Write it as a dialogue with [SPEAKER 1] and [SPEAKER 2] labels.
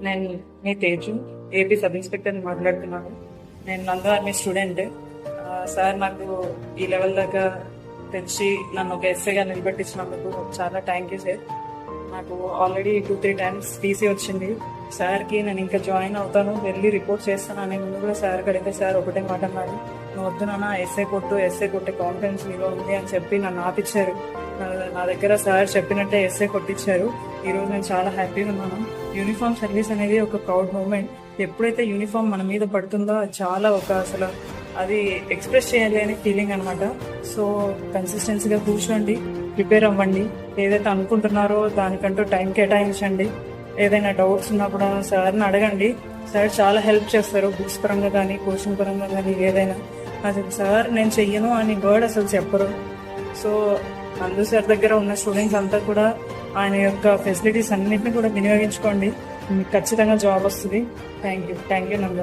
[SPEAKER 1] నేను మీ Teju A P sub inspector మాట్లాడుతున్నాను. నేను నందు ఆర్మీ స్టూడెంట్. సార్ నాకు ఈ లెవెల్ దాకా తెచ్చి నన్ను ఒక ఎస్ఐగా నిలబెట్టించినందుకు చాలా థ్యాంక్ యూ సార్. నాకు already two three times T C వచ్చింది. సార్కి నేను ఇంకా జాయిన్ అవుతాను వెళ్ళి రిపోర్ట్ చేస్తాను అనే ముందు కూడా సార్ కడితే సార్ ఒకటే మాట అన్నారు. నువ్వు వద్దు నాన్న ఎస్ఐ కొట్టు ఎస్ఐ కొట్టే కాన్ఫిడెన్స్ నీలో ఉంది అని చెప్పి నన్ను ఆపిచ్చారు. నా- నా దగ్గర సార్ చెప్పినట్టే ఎస్ఐ కొట్టించారు ఈరోజు నేను చాలా హ్యాపీగా ఉన్నాను. యూనిఫామ్ సర్వీస్ అనేది ఒక ప్రౌడ్ మూమెంట్. ఎప్పుడైతే యూనిఫామ్ మన మీద పడుతుందో చాలా ఒక అసలు అది ఎక్స్ప్రెస్ చేయలేని ఫీలింగ్ అనమాట సో కన్సిస్టెన్సీగా కూర్చోండి ప్రిపేర్ అవ్వండి. ఏదైతే అనుకుంటున్నారో దానికంటూ టైం కేటాయించండి. ఏదైనా డౌట్స్ ఉన్నప్పుడు సార్ని అడగండి. సార్ చాలా హెల్ప్ చేస్తారు బుక్స్ పరంగా కానీ కోచింగ్ పరంగా కానీ ఏదైనా. అసలు సార్ నేను చెయ్యను అని వర్డ్ అసలు చెప్పరు. సో నందు సార్ దగ్గర ఉన్న స్టూడెంట్స్ అంతా కూడా ఆయన యొక్క ఫెసిలిటీస్ అన్నింటినీ కూడా వినియోగించుకోండి. మీకు ఖచ్చితంగా జాబ్ వస్తుంది. థ్యాంక్ యూ థ్యాంక్ యూ నందు